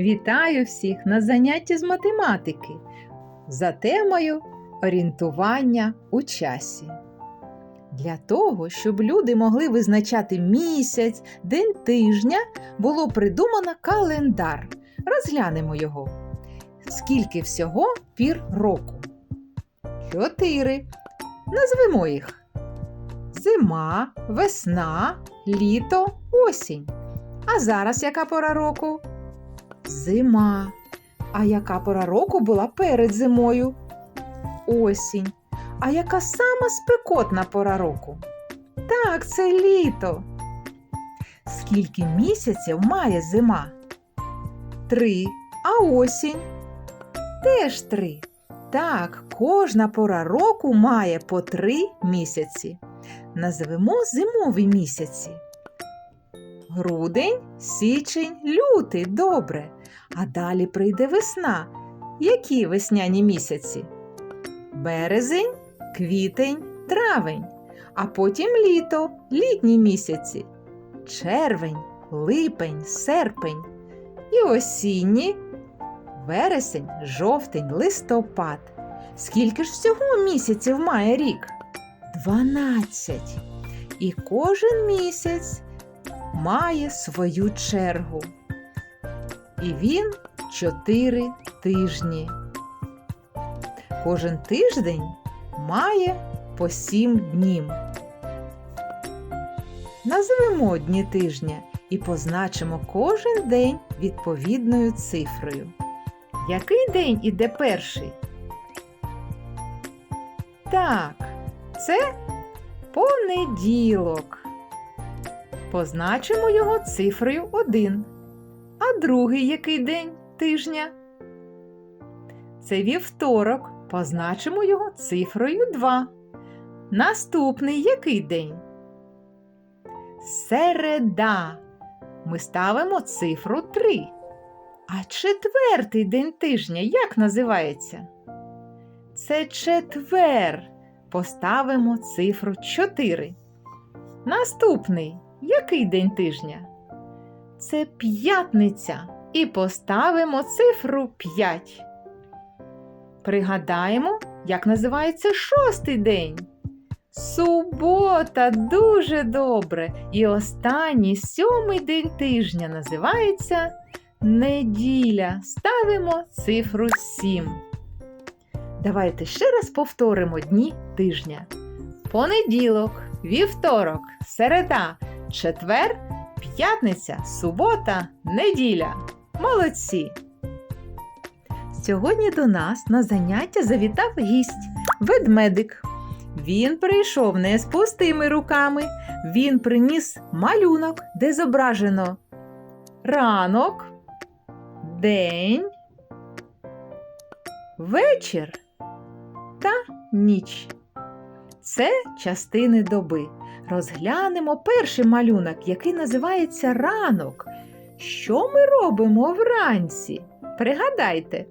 Вітаю всіх на занятті з математики за темою орієнтування у часі. Для того, щоб люди могли визначати місяць, день тижня, було придумано календар. Розглянемо його. Скільки всього пір року? Чотири. Назвемо їх: зима, весна, літо, осінь. А зараз яка пора року? Зима. А яка пора року була перед зимою? Осінь. А яка сама спекотна пора року? Так, це літо. Скільки місяців має зима? Три. А осінь? Теж три. Так, кожна пора року має по три місяці. Назвемо зимові місяці. Грудень, січень, лютий добре. А далі прийде весна. Які весняні місяці? Березень, квітень, травень, а потім літо, літні місяці. Червень, липень, серпень. І осінні вересень, жовтень, листопад. Скільки ж всього місяців має рік? Дванадцять. І кожен місяць має свою чергу. І він чотири тижні. Кожен тиждень має по сім днів. Назвемо дні тижня і позначимо кожен день відповідною цифрою. Який день іде перший? Так, це понеділок. Позначимо його цифрою 1. А другий який день тижня? Це вівторок. Позначимо його цифрою 2. Наступний який день? Середа. Ми ставимо цифру 3. А четвертий день тижня як називається? Це четвер. Поставимо цифру 4. Наступний який день тижня? Це п'ятниця. І поставимо цифру 5. Пригадаємо, як називається шостий день. Субота дуже добре. І останній сьомий день тижня називається неділя. Ставимо цифру 7. Давайте ще раз повторимо дні тижня. Понеділок, вівторок, середа, четвер, п'ятниця, субота, неділя. Молодці! Сьогодні до нас на заняття завітав гість ведмедик. Він прийшов не з пустими руками, він приніс малюнок, де зображено ранок, день, вечір та ніч. Це частини доби. Розглянемо перший малюнок, який називається ранок. Що ми робимо вранці? Пригадайте,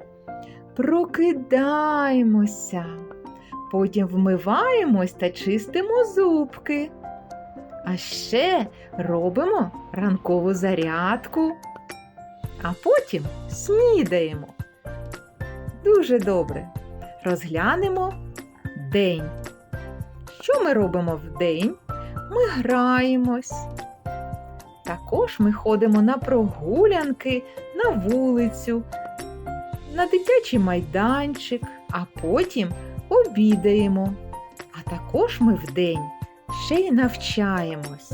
прокидаємося, потім вмиваємось та чистимо зубки. А ще робимо ранкову зарядку, а потім снідаємо. Дуже добре. Розглянемо день. Що ми робимо в день? Ми граємось. Також ми ходимо на прогулянки, на вулицю, на дитячий майданчик, а потім обідаємо. А також ми вдень ще й навчаємось.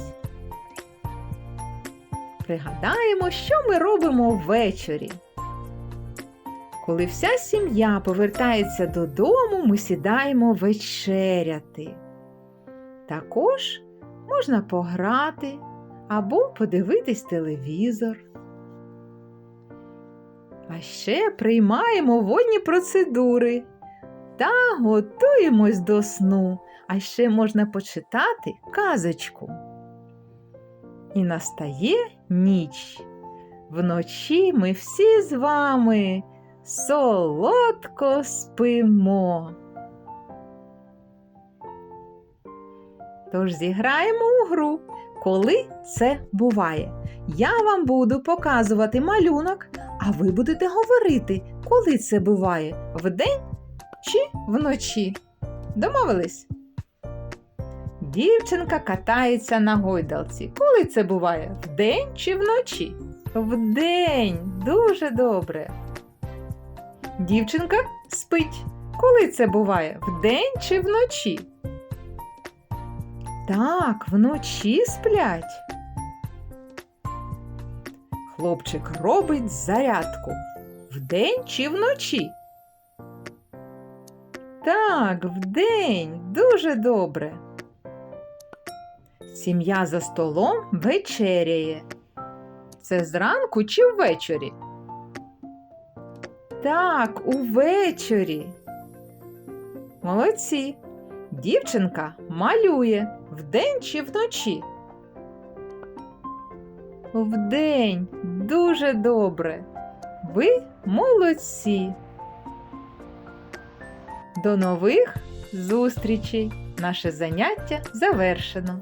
Пригадаємо, що ми робимо ввечері. Коли вся сім'я повертається додому, ми сідаємо вечеряти. Також можна пограти або подивитись телевізор. А ще приймаємо водні процедури та готуємось до сну, а ще можна почитати казочку. І настає ніч. Вночі ми всі з вами солодко спимо. Тож зіграємо у гру, коли це буває. Я вам буду показувати малюнок, А ви будете говорити, коли це буває вдень чи вночі. Домовились? Дівчинка катається на гойдалці. Коли це буває? Вдень чи вночі? Вдень. Дуже добре. Дівчинка спить. Коли це буває? Вдень чи вночі? Так, вночі сплять. Хлопчик робить зарядку. Вдень чи вночі? Так, вдень. Дуже добре. Сім'я за столом вечеряє. Це зранку чи ввечері? Так, увечері. Молодці. Дівчинка малює вдень чи вночі? Вдень. Дуже добре. Ви молодці. До нових зустрічей. Наше заняття завершено.